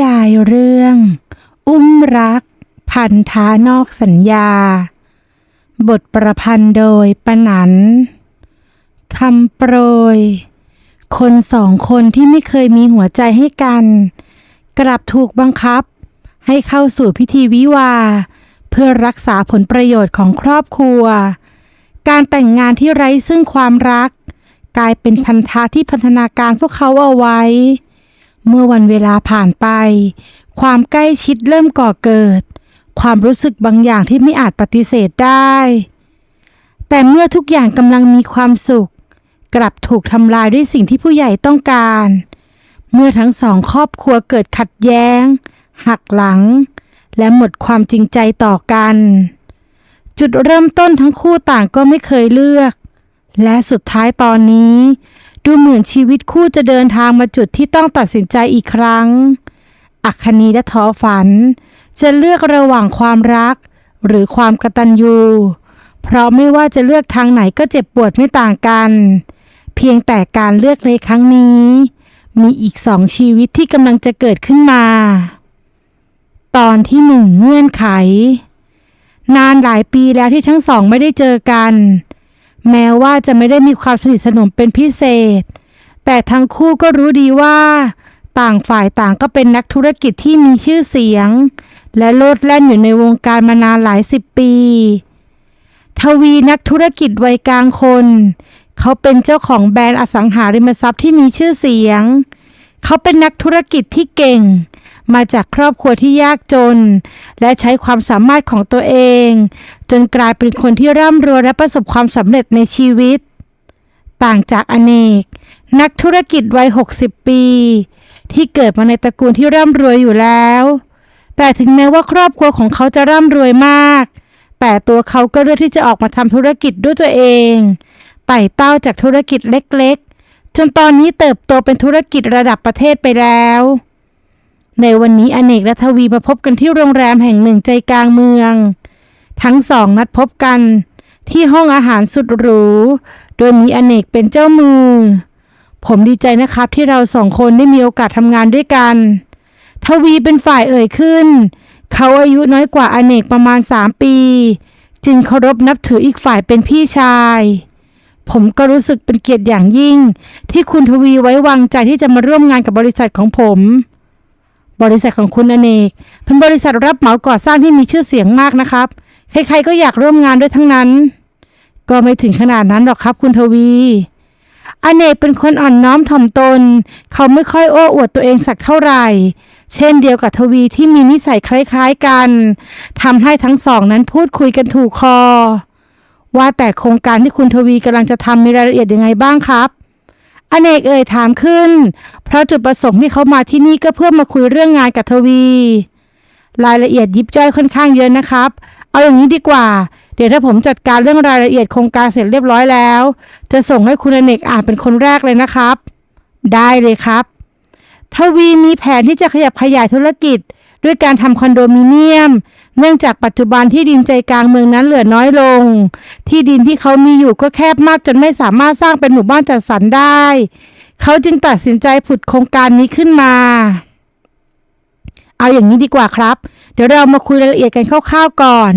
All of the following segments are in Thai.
ยายเรื่อง อุ้มรัก พันธานอกสัญญา บทประพันธ์โดยปนันคำโปรย คนสองคนที่ไม่เคยมีหัวใจให้กัน กลับถูกบังคับ ให้เข้าสู่พิธีวิวา เพื่อรักษาผลประโยชน์ของครอบครัว การแต่งงานที่ไร้ซึ่งความรัก กลายเป็นพันธะที่พันธนาการพวกเขาเอาไว้ เมื่อวันเวลาผ่านไป ความใกล้ชิดเริ่มก่อเกิด ความรู้สึกบางอย่างที่ไม่อาจปฏิเสธได้ แต่เมื่อทุกอย่างกำลังมีความสุข กลับถูกทำลายด้วยสิ่งที่ผู้ใหญ่ต้องการ เมื่อทั้งสองครอบครัวเกิดขัดแย้ง หักหลัง และหมดความจริงใจต่อกัน จุดเริ่มต้นทั้งคู่ต่างก็ไม่เคยเลือก และสุดท้ายตอนนี้ ดูเหมือนชีวิตคู่จะเดินทางมาจุดที่ต้องตัดสินใจอีกครั้ง อัคคณีและท้อฝัน จะเลือกระหว่างความรัก หรือความกตัญญู เพราะไม่ว่าจะเลือกทางไหนก็เจ็บปวดไม่ต่างกัน เพียงแต่การเลือกในครั้งนี้ มีอีกสองชีวิตที่กำลังจะเกิดขึ้นมา ตอนที่หนึ่งเงื่อนไข นานหลายปีแล้วที่ทั้งสองไม่ได้เจอกัน แม้ว่าจะไม่ได้มีความสนิทสนมเป็นพิเศษ แต่ทั้งคู่ก็รู้ดีว่า ต่างฝ่ายต่างก็เป็นนักธุรกิจที่มีชื่อเสียง และโลดแล่นอยู่ในวงการมานานหลายสิบปี ทวีนักธุรกิจวัยกลางคน เขาเป็นเจ้าของแบรนด์อสังหาริมทรัพย์ที่มีชื่อเสียง เขาเป็นนักธุรกิจที่เก่ง มาจากครอบครัวที่ยากจน และใช้ความสามารถของตัวเอง จนกลายเป็นคนที่ร่ำรวยและประสบความสำเร็จในชีวิต ต่างจากอเนก นักธุรกิจวัย 60 ปี ที่เกิดมาในตระกูลที่ร่ำรวยอยู่แล้ว แต่ถึงแม้ว่าครอบครัวของเขาจะร่ำรวยมาก แต่ตัวเขาก็เลือกที่จะออกมาทำธุรกิจด้วยตัวเองไต่เต้าจากธุรกิจเล็กๆ จนตอนนี้เติบโตเป็นธุรกิจระดับประเทศไปแล้ว ในวันนี้อเนกและทวีมาพบกันที่โรงแรมแห่งหนึ่งใจกลางเมือง ทั้งสองนัดพบกันที่ห้องอาหารสุดหรู โดยมีอเนกเป็นเจ้ามือ ผมดีใจนะครับที่เราสองคนได้มีโอกาสทำงานด้วยกัน ทวีเป็นฝ่ายเอ่ยขึ้น เขาอายุน้อยกว่าอเนกประมาณสามปี จึงเคารพนับถืออีกฝ่ายเป็นพี่ชาย ผมก็รู้สึกเป็นเกียรติอย่างยิ่ง ที่คุณทวีไว้วางใจที่จะมาร่วมงานกับบริษัทของผม บริษัทของคุณอเนก เป็นบริษัทรับเหมาก่อสร้างที่มีชื่อเสียงมากนะครับ ใครๆก็อยากร่วมงานด้วยทั้งนั้น ก็ไม่ถึงขนาดนั้นหรอกครับคุณทวี อเนกเป็นคนอ่อนน้อมถ่อมตน เขาไม่ค่อยโอ้อวดตัวเองสักเท่าไหร่ เช่นเดียวกับทวีที่มีนิสัยคล้ายๆกัน ทำให้ทั้งสองนั้นพูดคุยกันถูกคอ ว่าแต่โครงการที่คุณทวีกำลังจะทำมีรายละเอียดยังไงบ้างครับ อเนกเอ่ยถามขึ้น เพราะจุดประสงค์ที่เขามาที่นี่ก็เพื่อมาคุยเรื่องงานกับทวี รายละเอียดยิบย่อยค่อนข้างเยอะนะครับ เอาอย่างนี้ดีกว่า เดี๋ยวถ้าผมจัดการเรื่องรายละเอียดโครงการเสร็จเรียบร้อยแล้ว จะส่งให้คุณอเนกอ่านเป็นคนแรกเลยนะครับ ได้เลยครับ ทวีมีแผนที่จะขยับขยายธุรกิจ ด้วยการทำคอนโดมิเนียม เนื่องจากปัจจุบันที่ดินใจกลางเมืองนั้นเหลือน้อยลง ที่ดินที่เขามีอยู่ก็แคบมากจนไม่สามารถสร้างเป็นหมู่บ้านจัดสรรได้ เขาจึงตัดสินใจผุดโครงการนี้ขึ้นมา เอาอย่างนี้ดีกว่าครับ เดี๋ยวเรามาคุยรายละเอียดกันคร่าวๆก่อน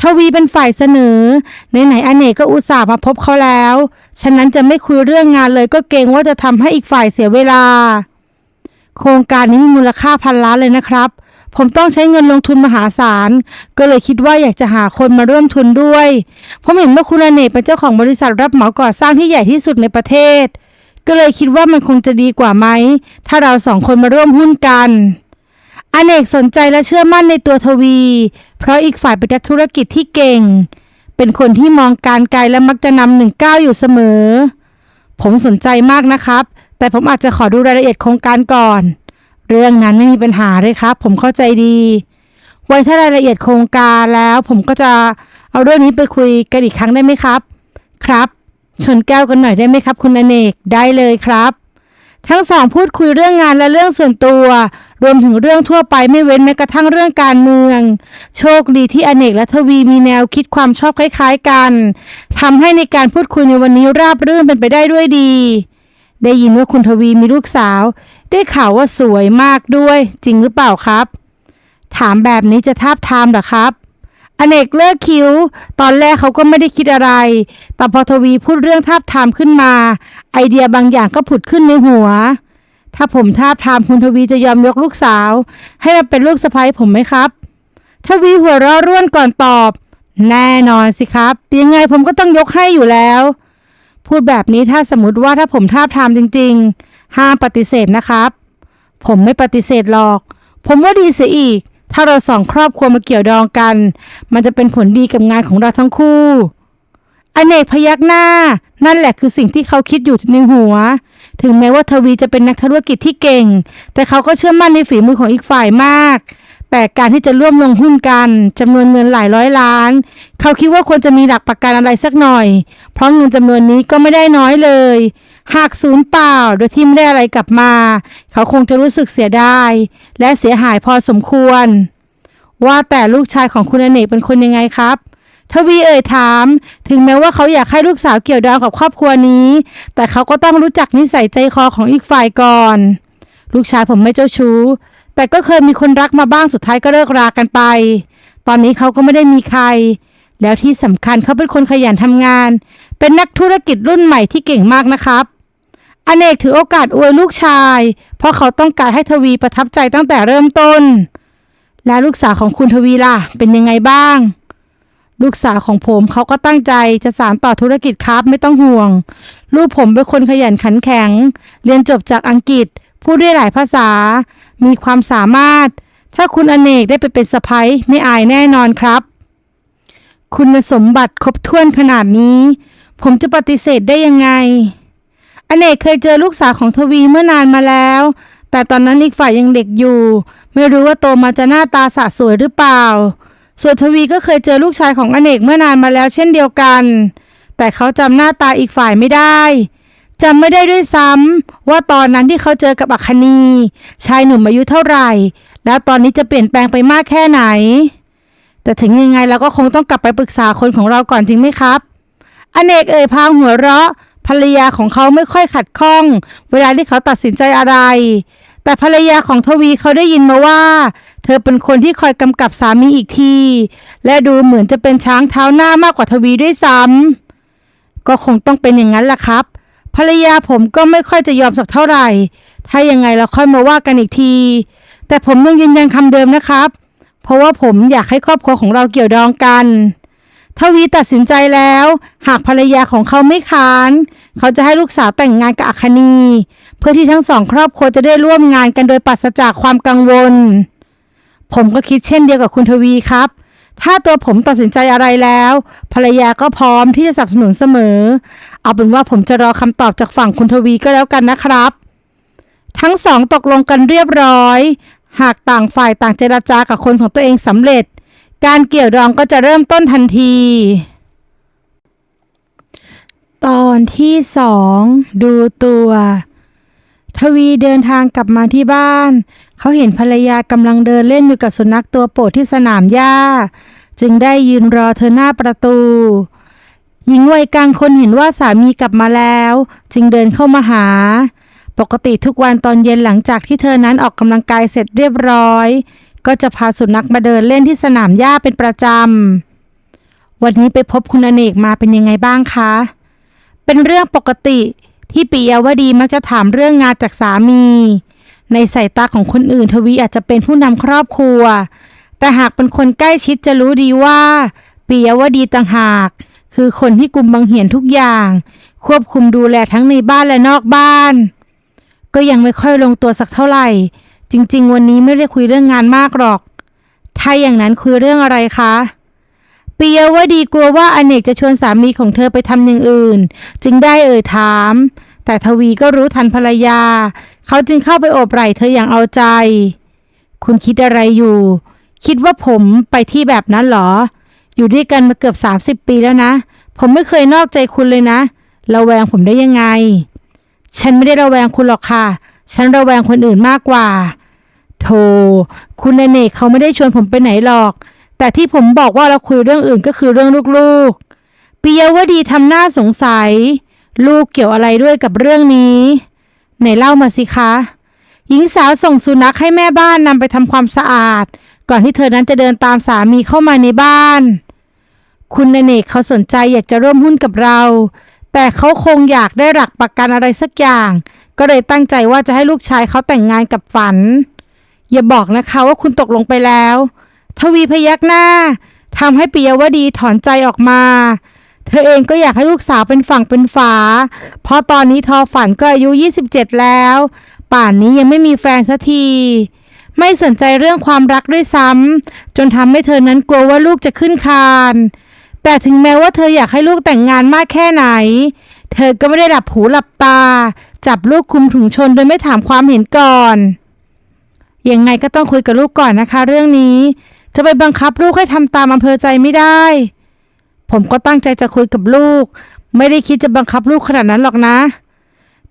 ทวีเป็นฝ่ายเสนอไหนๆอเนกก็อุตส่าห์มาพบเขาแล้ว ฉะนั้นจะไม่คุยเรื่องงานเลยก็เกรงว่าจะทำให้อีกฝ่ายเสียเวลา โครงการนี้มีมูลค่าพันล้านเลยนะครับ ผมต้องใช้เงินลงทุนมหาศาล ก็เลยคิดว่าอยากจะหาคนมาร่วมทุนด้วย ผมเห็นว่าคุณอเนกเป็นเจ้าของบริษัทรับเหมาก่อสร้างที่ใหญ่ที่สุดในประเทศ ก็เลยคิดว่ามันคงจะดีกว่าไหม ถ้าเราสองคนมาร่วมหุ้นกันอเนกสนใจและเชื่อมั่นในตัวทวี เพราะอีกฝ่ายเป็นนักธุรกิจที่เก่ง เป็นคนที่มองการไกลและมักจะนำหนึ่งก้าวอยู่เสมอ ผมสนใจมากนะครับ แต่ผมอาจจะขอดูรายละเอียดโครงการก่อน เรื่องนั้นไม่มีปัญหาเลยครับ ผมเข้าใจดี ไว้ถ้ารายละเอียดโครงการแล้วผมก็จะเอาเรื่องนี้ไปคุยกันอีกครั้งได้ไหมครับ ครับ ชนแก้วกันหน่อยได้ไหมครับ คุณอเนกได้เลยครับ ทั้งสองพูดคุยเรื่องงานและเรื่องส่วนตัว รวมถึงเรื่องทั่วไปไม่เว้นแม้กระทั่งเรื่องการเมือง โชคดีที่อเนกและทวีมีแนวคิดความชอบคล้าย ๆ กันทำให้ในการพูดคุยในวันนี้ราบรื่นเป็นไปได้ด้วยดี ได้ยินว่าคุณทวีมีลูกสาว ได้ข่าวว่าสวยมากด้วย จริงหรือเปล่าครับ ถามแบบนี้จะทาบทามเหรอครับ อเนกเลิกคิ้ว ตอนแรกเขาก็ไม่ได้คิดอะไร แต่พอทวีพูดเรื่องทาบทามขึ้นมา ไอเดียบางอย่างก็ผุดขึ้นในหัว ถ้าผมทาบทามคุณทวีจะยอมยกลูกสาว ให้มาเป็นลูกสะใภ้ผมไหมครับ ทวีหัวเราะร่วนก่อนตอบ แน่นอนสิครับ ยังไงผมก็ต้องยกให้อยู่แล้ว พูดแบบนี้ถ้าสมมติว่าถ้าผมทาบทามจริง ๆ ห้ามปฏิเสธนะครับ ผมไม่ปฏิเสธหรอก ผมว่าดีเสียอีก ถ้าเราสองครอบครัวมาเกี่ยวดองกัน มันจะเป็นผลดีกับงานของเราทั้งคู่ อเนกพยักหน้า นั่นแหละคือสิ่งที่เขาคิดอยู่ในหัว ถึงแม้ว่าทวีจะเป็นนักธุรกิจที่เก่ง แต่เขาก็เชื่อมั่นในฝีมือของอีกฝ่ายมาก แต่การที่จะร่วมลงหุ้นกันจำนวนเงินหลายร้อยล้าน เขาคิดว่าควรจะมีหลักประกันอะไรสักหน่อย เพราะเงินจำนวนนี้ก็ไม่ได้น้อยเลย หากศูนย์เปล่าโดยที่ไม่ได้อะไรกลับมา เขาคงจะรู้สึกเสียดายและเสียหายพอสมควร ว่าแต่ลูกชายของคุณอเนกเป็นคนยังไงครับทวีเอ่ยถาม ถึงแม้ว่าเขาอยากให้ลูกสาวเกี่ยวดองกับครอบครัวนี้ แต่เขาก็ต้องรู้จักนิสัยใจคอของอีกฝ่ายก่อน ลูกชายผมไม่เจ้าชู้ แต่ก็เคยมีคนรักมาบ้างสุดท้ายก็เลิกรากันไป ตอนนี้เขาก็ไม่ได้มีใคร แล้วที่สำคัญเขาเป็นคนขยันทำงาน เป็นนักธุรกิจรุ่นใหม่ที่เก่งมากนะครับอเนกถือโอกาสอวยลูกชาย เพราะเขาต้องการให้ทวีประทับใจตั้งแต่เริ่มต้น แล้วลูกสาวของคุณทวีล่ะ เป็นยังไงบ้าง ลูกสาวของผมเขาก็ตั้งใจจะสานต่อธุรกิจครับไม่ต้องห่วง ลูกผมเป็นคนขยันขันแข็ง เรียนจบจากอังกฤษ พูดได้หลายภาษา มีความสามารถ ถ้าคุณอเนกได้ไปเป็นสะพ้ยไม่อายแน่นอนครับ คุณสมบัติครบถ้วนขนาดนี้ ผมจะปฏิเสธได้ยังไง อเนกเคยเจอลูกสาวของทวีเมื่อนานมาแล้ว แต่ตอนนั้นอีกฝ่ายยังเด็กอยู่ ไม่รู้ว่าโตมาจะหน้าตาสะสวยหรือเปล่า ส่วนทวีก็เคยเจอลูกชายของอเนกเมื่อนานมาแล้วเช่นเดียวกัน แต่เขาจำหน้าตาอีกฝ่ายไม่ได้ จำไม่ได้ด้วยซ้ำว่าตอนนั้นที่เขาเจอกับอัคคณีชายหนุ่มอายุเท่าไหร่ แล้วตอนนี้จะเปลี่ยนแปลงไปมากแค่ไหน แต่ถึงยังไงเราก็คงต้องกลับไปปรึกษาคนของเราก่อนจริงไหมครับ อเนกเอ่ยพางหัวเราะ ภรรยาของเขาไม่ค่อยขัดข้อง เวลาที่เขาตัดสินใจอะไร แต่ภรรยาของทวีเขาได้ยินมาว่า เธอเป็นคนที่คอยกำกับสามีอีกที และดูเหมือนจะเป็นช้างเท้าหน้ามากกว่าทวีด้วยซ้ำก็คงต้องเป็นอย่างนั้นแหละครับ ภรรยาผมก็ไม่ค่อยจะยอมสักเท่าไหร่ ถ้ายังไงเราค่อยมาว่ากันอีกที แต่ผมยังยืนยันคำเดิมนะครับ เพราะว่าผมอยากให้ครอบครัวของเราเกี่ยวดองกันทวีตัดสินใจแล้ว หากภรรยาของเขาไม่ค้าน เขาจะให้ลูกสาวแต่งงานกับอัคคณีเพื่อที่ทั้งสองครอบครัวจะได้ร่วมงานกันโดยปราศจากความกังวล ผมก็คิดเช่นเดียวกับคุณทวีครับ ถ้าตัวผมตัดสินใจอะไรแล้ว ภรรยาก็พร้อมที่จะสนับสนุนเสมอ เอาเป็นว่าผมจะรอคำตอบจากฝั่งคุณทวีก็แล้วกันนะครับ ทั้งสองตกลงกันเรียบร้อย หากต่างฝ่ายต่างเจรจากับคนของตัวเองสำเร็จ การเกี่ยวดองก็จะเริ่มต้นทันที ตอนที่สองดูตัว ทวีเดินทางกลับมาที่บ้าน เขาเห็นภรรยากำลังเดินเล่นอยู่กับสุนัขตัวโปรดที่สนามหญ้า จึงได้ยืนรอเธอหน้าประตู หญิงวัยกลางคนเห็นว่าสามีกลับมาแล้ว จึงเดินเข้ามาหา ปกติทุกวันตอนเย็นหลังจากที่เธอนั้นออกกำลังกายเสร็จเรียบร้อย ก็จะพาสุนัขมาเดินเล่นที่สนามหญ้าเป็นประจำ วันนี้ไปพบคุณอเนกมาเป็นยังไงบ้างคะ เป็นเรื่องปกติที่ปิยวดีมักจะถามเรื่องงานจากสามี ในสายตาของคนอื่นทวีอาจจะเป็นผู้นำครอบครัว แต่หากเป็นคนใกล้ชิดจะรู้ดีว่าปิยวดีต่างหาก คือคนที่กลุ่มบังเหียนทุกอย่าง ควบคุมดูแลทั้งในบ้านและนอกบ้าน ก็ยังไม่ค่อยลงตัวสักเท่าไหร่ จริง ๆ วันนี้ไม่ได้คุยเรื่องงานมากหรอก ถ้าอย่างนั้นคุยเรื่องอะไรคะปิยว่าดีกลัวว่าอเนกจะชวนสามีของเธอไปทำอย่างอื่น จึงได้เอ่ยถาม แต่ทวีก็รู้ทันภรรยา เขาจึงเข้าไปโอบไหล่เธออย่างเอาใจ คุณคิดอะไรอยู่ คิดว่าผมไปที่แบบนั้นเหรอ อยู่ด้วยกันมาเกือบ 30 ปีแล้วนะ ผมไม่เคยนอกใจคุณเลยนะระแวงผมได้ยังไง ฉันไม่ได้ระแวงคุณหรอกค่ะ ฉันระแวงคนอื่นมากกว่า โธ่คุณอเนกเขาไม่ได้ชวนผมไปไหนหรอก แต่ที่ผมบอกว่าเราคุยเรื่องอื่นก็คือเรื่องลูกๆปิยวดีทำหน้าสงสัย ลูกเกี่ยวอะไรด้วยกับเรื่องนี้ไหนเล่ามาสิคะ หญิงสาวส่งสุนัขให้แม่บ้านนำไปทำความสะอาด ก่อนที่เธอนั้นจะเดินตามสามีเข้ามาในบ้าน คุณอเนกเขาสนใจอยากจะร่วมหุ้นกับเรา แต่เขาคงอยากได้หลักประกันอะไรสักอย่าง ก็เลยตั้งใจว่าจะให้ลูกชายเขาแต่งงานกับฝัน อย่าบอกนะคะว่าคุณตกลงไปแล้ว ทวีพยักหน้าทำให้ปิยวดีถอนใจออกมา เธอเองก็อยากให้ลูกสาวเป็นฝั่งเป็นฝา เพราะตอนนี้ทอฝันก็อายุ 27 แล้ว ป่านนี้ยังไม่มีแฟนสักทีไม่สนใจเรื่องความรักด้วยซ้ำจนทำให้เธอนั้นกลัวว่าลูกจะขึ้นคาน แต่ถึงแม้ว่าเธออยากให้ลูกแต่งงานมากแค่ไหน เธอก็ไม่ได้หลับหูหลับตา จับลูกคุมถุงชนโดยไม่ถามความเห็นก่อน ยังไงก็ต้องคุยกับลูกก่อนนะคะ เรื่องนี้ จะไปบังคับลูกให้ทำตามอำเภอใจไม่ได้ ผมก็ตั้งใจจะคุยกับลูก ไม่ได้คิดจะบังคับลูกขนาดนั้นหรอกนะ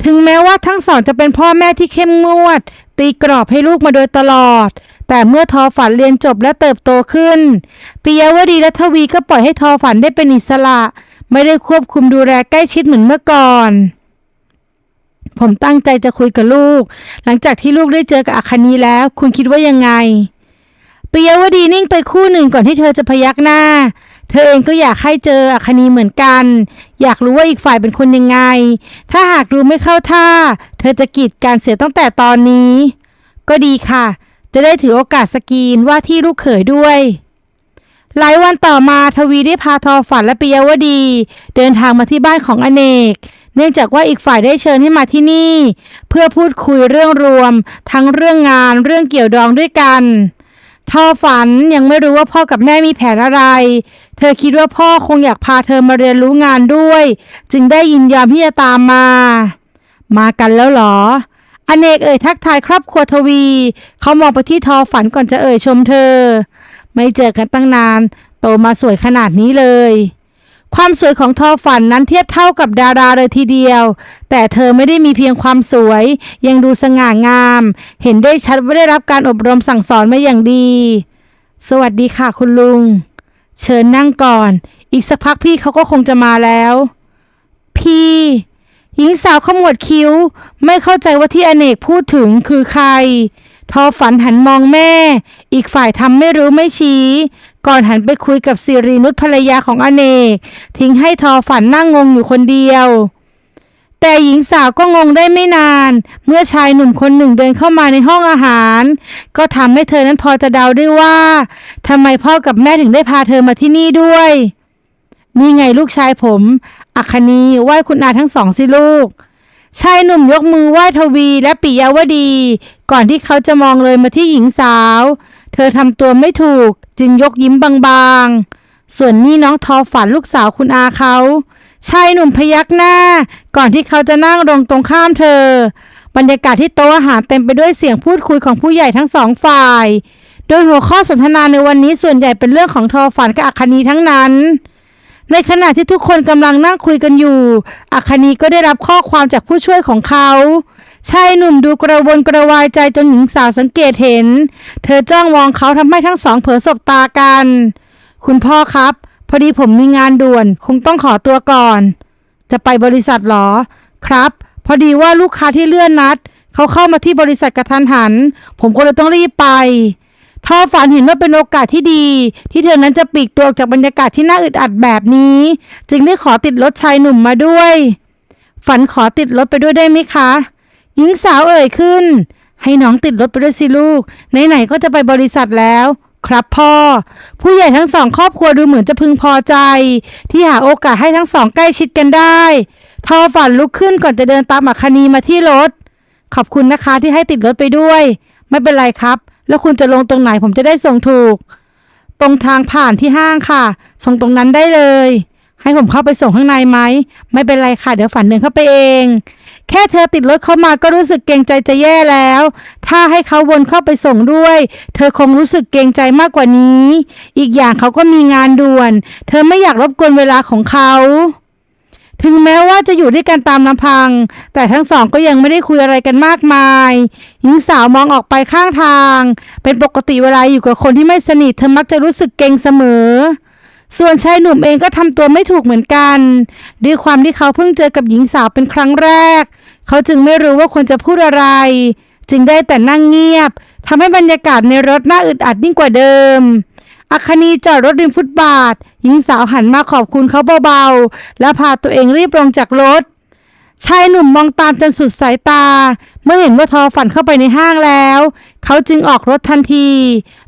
ถึงแม้ว่าทั้งสองจะเป็นพ่อแม่ที่เข้มงวด ตีกรอบให้ลูกมาโดยตลอด แต่เมื่อทอฝันเรียนจบและเติบโตขึ้นปิยวดีและทวีก็ปล่อยให้ทอฝันได้เป็นอิสระ ไม่ได้ควบคุมดูแลใกล้ชิดเหมือนเมื่อก่อน ผมตั้งใจจะคุยกับลูก หลังจากที่ลูกได้เจอกับอาคานีแล้ว คุณคิดว่ายังไงปิยวดีนิ่งไปคู่หนึ่งก่อนที่เธอจะพยักหน้า เธอเองก็อยากให้เจออาคานีเหมือนกัน อยากรู้ว่าอีกฝ่ายเป็นคนยังไง ถ้าหากดูไม่เข้าท่า เธอจะกีดการเสียตั้งแต่ตอนนี้ ก็ดีค่ะ จะได้ถือโอกาสสกรีนว่าที่ลูกเขยด้วย หลายวันต่อมาทวีได้พาทอฝันและปิยวดี เดินทางมาที่บ้านของอเนก เนื่องจากว่าอีกฝ่ายได้เชิญให้มาที่นี่ เพื่อพูดคุยเรื่องรวม ทั้งเรื่องงานเรื่องเกี่ยวดองด้วยกันทอฝันยังไม่รู้ว่าพ่อกับแม่มีแผนอะไร เธอคิดว่าพ่อคงอยากพาเธอมาเรียนรู้งานด้วย จึงได้ยินยอมที่จะตามมา มากันแล้วหรอ อเนกเอ่ยทักทายครอบครัวทวี เขามองไปที่ทอฝันก่อนจะเอ่ยชมเธอ ไม่เจอกันตั้งนาน โตมาสวยขนาดนี้เลย ความสวยของทอฝันนั้นเทียบเท่ากับดาราเลยทีเดียว แต่เธอไม่ได้มีเพียงความสวย ยังดูสง่างาม เห็นได้ชัดว่าได้รับการอบรมสั่งสอนมาอย่างดี สวัสดีค่ะคุณลุง เชิญนั่งก่อน อีกสักพักพี่เขาก็คงจะมาแล้ว พี่ หญิงสาวขมวดคิ้ว ไม่เข้าใจว่าที่อเนกพูดถึงคือใคร ทอฝันหันมองแม่ อีกฝ่ายทำไม่รู้ไม่ชี้ ก่อนหันไปคุยกับสิรินุชภรรยาของอเนก ทิ้งให้ทอฝันนั่งงงอยู่คนเดียว แต่หญิงสาวก็งงได้ไม่นาน เมื่อชายหนุ่มคนหนึ่งเดินเข้ามาในห้องอาหาร ก็ทำให้เธอนั้นพอจะเดาได้ว่าทำไมพ่อกับแม่ถึงได้พาเธอมาที่นี่ด้วยนี่ไงลูกชายผม อัคคณีไหว้คุณอาทั้งสองสิลูก ชายหนุ่มยกมือไหว้ทวีและปิยวดี ก่อนที่เขาจะมองเลยมาที่หญิงสาว เธอทำตัวไม่ถูกจึงยกยิ้มบางๆ ส่วนนี่น้องทอฝันลูกสาวคุณอาเขา ชายหนุ่มพยักหน้า ก่อนที่เขาจะนั่งลงตรงข้ามเธอ บรรยากาศที่โต๊ะอาหารเต็มไปด้วยเสียงพูดคุยของผู้ใหญ่ทั้งสองฝ่าย โดยหัวข้อสนทนาในวันนี้ส่วนใหญ่เป็นเรื่องของทอฝันกับอัคคณีทั้งนั้น ในขณะที่ทุกคนกำลังนั่งคุยกันอยู่ อัคคณีก็ได้รับข้อความจากผู้ช่วยของเขา ชายหนุ่มดูกระวนกระวายใจจนหญิงสาวสังเกตเห็น เธอจ้องมองเขาทำให้ทั้งสองเผลอสบตากัน คุณพ่อครับ พอดีผมมีงานด่วน คงต้องขอตัวก่อน จะไปบริษัทเหรอ ครับ พอดีว่าลูกค้าที่เลื่อนนัด เขาเข้ามาที่บริษัทกระทันหัน ผมก็เลยต้องรีบไป ทอฝันเห็นว่าเป็นโอกาสที่ดี ที่เธอนั้นจะปลีกตัวออกจากบรรยากาศที่น่าอึดอัดแบบนี้ จึงได้ขอติดรถชายหนุ่มมาด้วย ฝันขอติดรถไปด้วยได้ไหมคะ หญิงสาวเอ่ยขึ้น ให้น้องติดรถไปด้วยสิลูก ไหนๆก็จะไปบริษัทแล้ว ครับพ่อ ผู้ใหญ่ทั้งสองครอบครัวดูเหมือนจะพึงพอใจ ที่หาโอกาสให้ทั้งสองใกล้ชิดกันได้ทอฝันลุกขึ้นก่อนจะเดินตามอัคคณีมาที่รถ ขอบคุณนะคะที่ให้ติดรถไปด้วย ไม่เป็นไรครับ แล้วคุณจะลงตรงไหนผมจะได้ส่งถูก ตรงทางผ่านที่ห้างค่ะ ส่งตรงนั้นได้เลย ให้ผมเข้าไปส่งข้างในไหม ไม่เป็นไรค่ะ เดี๋ยวฝันเดินเข้าไปเอง แค่เธอติดรถเข้ามาก็รู้สึกเกรงใจจะแย่แล้ว ถ้าให้เขาวนเข้าไปส่งด้วย เธอคงรู้สึกเกรงใจมากกว่านี้ อีกอย่างเขาก็มีงานด่วน เธอไม่อยากรบกวนเวลาของเขา ถึงแม้ว่าจะอยู่ด้วยกันตามลำพัง แต่ทั้งสองก็ยังไม่ได้คุยอะไรกันมากมาย หญิงสาวมองออกไปข้างทาง เป็นปกติเวลาอยู่กับคนที่ไม่สนิทเธอมักจะรู้สึกเกงเสมอ ส่วนชายหนุ่มเองก็ทำตัวไม่ถูกเหมือนกัน ด้วยความที่เขาเพิ่งเจอกับหญิงสาวเป็นครั้งแรก เขาจึงไม่รู้ว่าควรจะพูดอะไร จึงได้แต่นั่งเงียบทำให้บรรยากาศในรถน่าอึดอัดยิ่งกว่าเดิม อัคนีจอดรถริมฟุตบาท หญิงสาวหันมาขอบคุณเขาเบาๆ และพาตัวเองรีบลงจากรถ ชายหนุ่มมองตามจนสุดสายตา เมื่อเห็นว่าทอฝันเข้าไปในห้างแล้ว เขาจึงออกรถทันที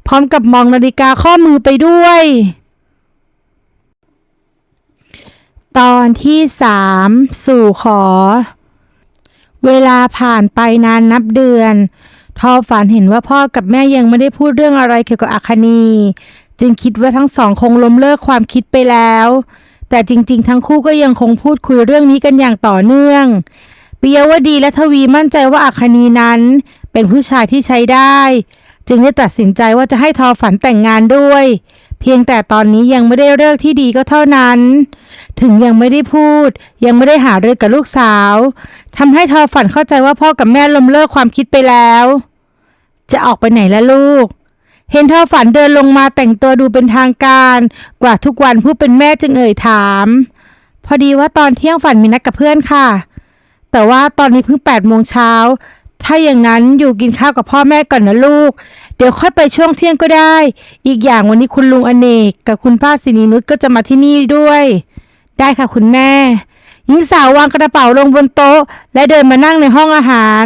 พร้อมกับมองนาฬิกาข้อมือไปด้วย ตอนที่สามสู่ขอ เวลาผ่านไปนานนับเดือนทอฝันเห็นว่าพ่อกับแม่ยังไม่ได้พูดเรื่องอะไรเกี่ยวกับอาคณี จึงคิดว่าทั้งสองคงล้มเลิกความคิดไปแล้ว แต่จริงๆ ทั้งคู่ก็ยังคงพูดคุยเรื่องนี้กันอย่างต่อเนื่องปิยวดีและทวีมั่นใจว่าอาคณีนั้น เป็นผู้ชายที่ใช้ได้ จึงได้ตัดสินใจว่าจะให้ทอฝันแต่งงานด้วย เพียงแต่ตอนนี้ยังไม่ได้เลิกที่ดีก็เท่านั้น ถึงยังไม่ได้พูด ยังไม่ได้หาเรื่องกับลูกสาวทำให้ทอฝันเข้าใจว่าพ่อกับแม่ล้มเลิกความคิดไปแล้ว จะออกไปไหนละลูก เห็นทอฝันเดินลงมาแต่งตัวดูเป็นทางการ กว่าทุกวันผู้เป็นแม่จึงเอ่ยถาม พอดีว่าตอนเที่ยงฝันมีนัดกับเพื่อนค่ะ แต่ว่าตอนนี้เพิ่งแปดโมงเช้า ถ้าอย่างนั้นอยู่กินข้าวกับพ่อแม่ก่อนนะลูก เดี๋ยวค่อยไปช่วงเที่ยงก็ได้ อีกอย่างวันนี้คุณลุงอเนก กับคุณป้าสินีนุชก็จะมาที่นี่ด้วย ได้ค่ะคุณแม่หญิงสาววางกระเป๋าลงบนโต๊ะ และเดินมานั่งในห้องอาหาร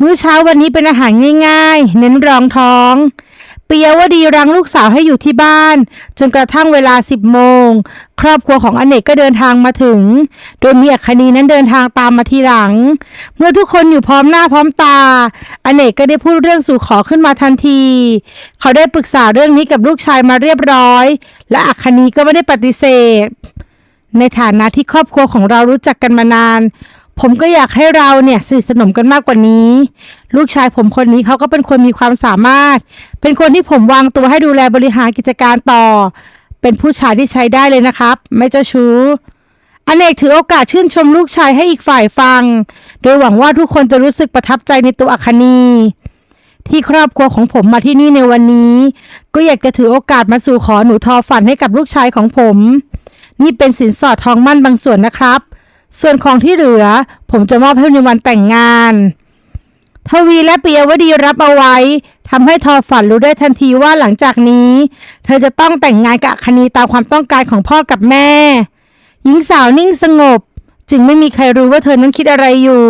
มื้อเช้าวันนี้เป็นอาหารง่าย ๆ เน้นรองท้อง ปียวดีรังลูกสาวให้อยู่ที่บ้าน จนกระทั่งเวลา 10 โมง ครอบครัวของอเนกก็เดินทางมาถึง โดยมีอัคนีนั้นเดินทางตามมาทีหลัง เมื่อทุกคนอยู่พร้อมหน้าพร้อมตา อเนกก็ได้พูดเรื่องสู่ขอขึ้นมาทันที เขาได้ปรึกษาเรื่องนี้กับลูกชายมาเรียบร้อย และอัคนีก็ไม่ได้ปฏิเสธ ในฐานะที่ครอบครัวของเรารู้จักกันมานาน ผมก็อยากให้เราเนี่ยสนิทสนมกันมากกว่านี้ ลูกชายผมคนนี้เขาก็เป็นคนมีความสามารถ เป็นคนที่ผมวางตัวให้ดูแลบริหารกิจการต่อ เป็นผู้ชายที่ใช้ได้เลยนะครับ ไม่เจ้าชู้อเนกถือโอกาสชื่นชมลูกชายให้อีกฝ่ายฟัง โดยหวังว่าทุกคนจะรู้สึกประทับใจในตัวอัคนี ที่ครอบครัวของผมมาที่นี่ในวันนี้ ก็อยากจะถือโอกาสมาสู่ขอหนูทอฝันให้กับลูกชายของผม นี่เป็นสินสอดทองมั่นบางส่วนนะครับ ส่วนของที่เหลือ ผมจะมอบให้ในวันแต่งงาน ทวีและปิยวดีรับเอาไว้ทำให้ทอฝันรู้ได้ทันทีว่าหลังจากนี้ เธอจะต้องแต่งงานกับคนีตามความต้องการของพ่อกับแม่ หญิงสาวนิ่งสงบ จึงไม่มีใครรู้ว่าเธอนั้นคิดอะไรอยู่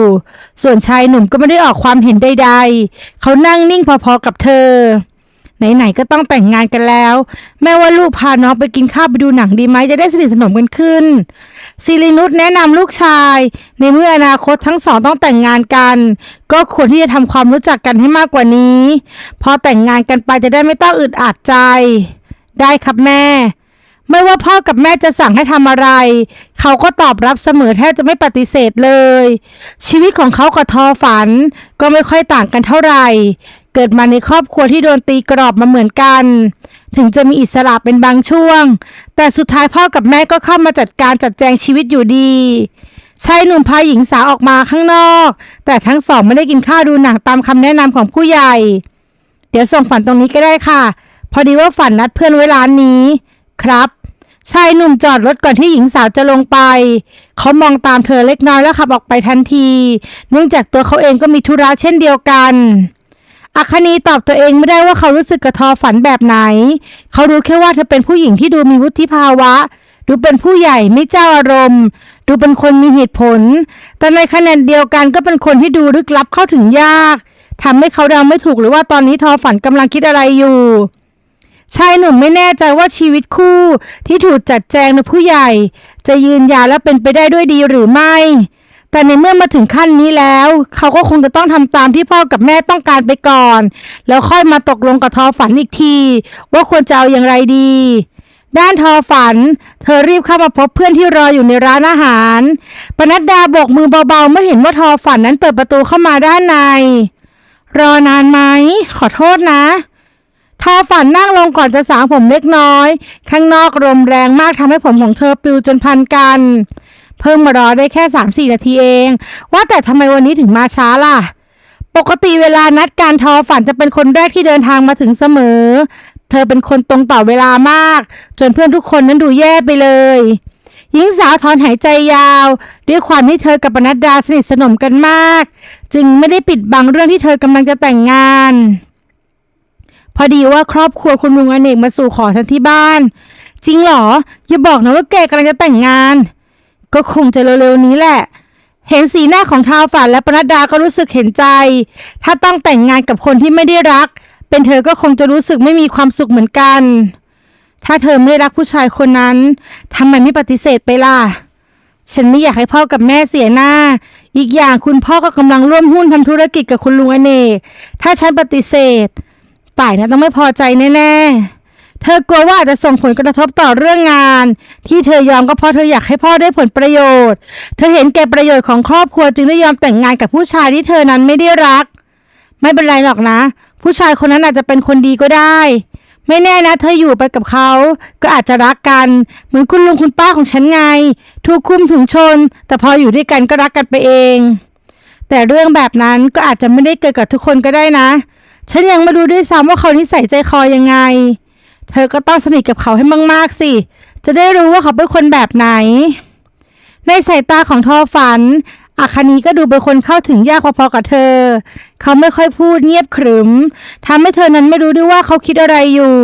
ส่วนชายหนุ่มก็ไม่ได้ออกความเห็นใดๆ เขานั่งนิ่งพอๆกับเธอ ไหนๆก็ต้องแต่งงานกันแล้ว แม่ว่าลูกพาน้องไปกินข้าวไปดูหนังดีไหมจะได้สนิทสนมกันขึ้นซิรินุชแนะนำลูกชาย ในเมื่ออนาคตทั้งสองต้องแต่งงานกัน ก็ควรที่จะทำความรู้จักกันให้มากกว่านี้ พอแต่งงานกันไปจะได้ไม่ต้องอึดอัดใจ ได้ครับแม่ ไม่ว่าพ่อกับแม่จะสั่งให้ทำอะไร เขาก็ตอบรับเสมอแทบจะไม่ปฏิเสธเลย ชีวิตของเขากับทอฝันก็ไม่ค่อยต่างกันเท่าไหร่ เกิดมาในครอบครัวที่โดนตีกรอบมาเหมือนกัน ถึงจะมีอิสระเป็นบางช่วง แต่สุดท้ายพ่อกับแม่ก็เข้ามาจัดการจัดแจงชีวิตอยู่ดีชายหนุ่มพาหญิงสาวออกมาข้างนอก แต่ทั้งสองไม่ได้กินข้าวดูหนังตามคำแนะนำของผู้ใหญ่ เดี๋ยวส่งฝันตรงนี้ก็ได้ค่ะ พอดีว่าฝันนัดเพื่อนไว้ร้านนี้ ครับ ชายหนุ่มจอดรถก่อนที่หญิงสาวจะลงไป เขามองตามเธอเล็กน้อยแล้วขับออกไปทันที เนื่องจากตัวเขาเองก็มีธุระเช่นเดียวกัน อัคนีตอบตัวเองไม่ได้ว่าเขารู้สึกกระทอฝันแบบไหน เขารู้แค่ว่าเธอเป็นผู้หญิงที่ดูมีวุฒิภาวะ ดูเป็นผู้ใหญ่ไม่เจ้าอารมณ์ ดูเป็นคนมีเหตุผล แต่ในขณะเดียวกันก็เป็นคนที่ดูลึกลับเข้าถึงยากทำให้เขาเดาไม่ถูกหรือว่าตอนนี้ทอฝันกำลังคิดอะไรอยู่ชายหนุ่มไม่แน่ใจว่าชีวิตคู่ที่ถูกจัดแจงโดยผู้ใหญ่ จะยืนยาวและเป็นไปได้ด้วยดีหรือไม่ แต่ในเมื่อมาถึงขั้นนี้แล้ว เขาก็คงจะต้องทำตามที่พ่อกับแม่ต้องการไปก่อน แล้วค่อยมาตกลงกับทอฝันอีกที ว่าควรจะเอาอย่างไรดี ด้านทอฝัน เธอรีบเข้ามาพบเพื่อนที่รออยู่ในร้านอาหาร ปนัดดาโบกมือเบาๆเมื่อเห็นว่าทอฝันนั้นเปิดประตูเข้ามาด้านใน รอนานไหมขอโทษนะทอฝันนั่งลงก่อนจะสางผมเล็กน้อย ข้างนอกลมแรงมากทำให้ผมของเธอปลิวจนพันกัน เพิ่งมารอได้แค่สามสี่นาทีเอง ว่าแต่ทำไมวันนี้ถึงมาช้าล่ะ ปกติเวลานัดการทอฝันจะเป็นคนแรกที่เดินทางมาถึงเสมอ เธอเป็นคนตรงต่อเวลามาก จนเพื่อนทุกคนนั้นดูแย่ไปเลยหญิงสาวถอนหายใจยาว ด้วยความที่เธอกับปนัดดาสนิทสนมกันมาก จึงไม่ได้ปิดบังเรื่องที่เธอกำลังจะแต่งงาน พอดีว่าครอบครัวคุณลุงอเนกมาสู่ขอฉันที่บ้าน จริงเหรอ อย่าบอกนะว่าแกกำลังจะแต่งงาน ก็คงจะเร็วๆนี้แหละ เห็นสีหน้าของท้าวฝันและปนัดดาก็รู้สึกเห็นใจ ถ้าต้องแต่งงานกับคนที่ไม่ได้รัก เป็นเธอก็คงจะรู้สึกไม่มีความสุขเหมือนกัน ถ้าเธอไม่ได้รักผู้ชายคนนั้นทำไมไม่ปฏิเสธไปล่ะ ฉันไม่อยากให้พ่อกับแม่เสียหน้า อีกอย่างคุณพ่อก็กำลังร่วมหุ้นทำธุรกิจกับคุณลุงอเนกถ้าฉันปฏิเสธป่ายนะต้องไม่พอใจแน่ๆ เธอกลัวว่าอาจจะส่งผลกระทบต่อเรื่องงาน ที่เธอยอมก็เพราะเธออยากให้พ่อได้ผลประโยชน์ เธอเห็นแก่ประโยชน์ของครอบครัวจึงได้ยอมแต่งงานกับผู้ชายที่เธอนั้นไม่ได้รัก ไม่เป็นไรหรอกนะ ผู้ชายคนนั้นอาจจะเป็นคนดีก็ได้ ไม่แน่นะ เธออยู่ไปกับเขา ก็อาจจะรักกัน เหมือนคุณลุงคุณป้าของฉันไง ถูกคุมถุงชน แต่พออยู่ด้วยกันก็รักกันไปเอง แต่เรื่องแบบนั้นก็อาจจะไม่ได้เกิดกับทุกคนก็ได้นะ ฉันยังไม่รู้ด้วยซ้ำว่าเขานิสัยใจคอยังไง เธอก็ต้องสนิทกับเขาให้มากๆสิ จะได้รู้ว่าเขาเป็นคนแบบไหน ในสายตาของทอฝันอาคานีก็ดูเป็นคนเข้าถึงยากพอๆกับเธอ เขาไม่ค่อยพูดเงียบขรึมทำให้เธอนั้นไม่รู้ด้วยว่าเขาคิดอะไรอยู่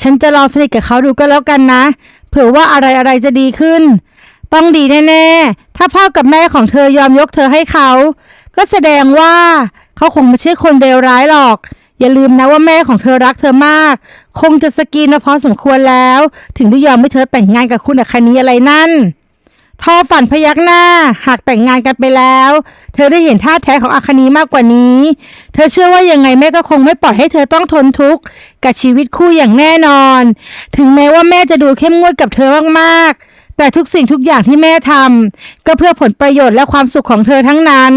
ฉันจะลองสนิทกับเขาดูก็แล้วกันนะ เผื่อว่าอะไรอะไรๆจะดีขึ้น ต้องดีแน่ๆ ถ้าพ่อกับแม่ของเธอยอมยกเธอให้เขา ก็แสดงว่าเขาคงไม่ใช่คนเลวร้ายหรอก อย่าลืมนะว่าแม่ของเธอรักเธอมาก คงจะสกีนมาพอสมควรแล้ว ถึงได้ยอมให้เธอแต่งงานกับคุณอัคนีอะไรนั่นทอฝันพยักหน้า หากแต่งงานกันไปแล้ว เธอได้เห็นท่าแท้ของอาคณีมากกว่านี้ เธอเชื่อว่ายังไงแม่ก็คงไม่ปล่อยให้เธอต้องทนทุกข์กับชีวิตคู่อย่างแน่นอน ถึงแม้ว่าแม่จะดูเข้มงวดกับเธอมากๆ แต่ทุกสิ่งทุกอย่างที่แม่ทำก็เพื่อผลประโยชน์และความสุขของเธอทั้งนั้น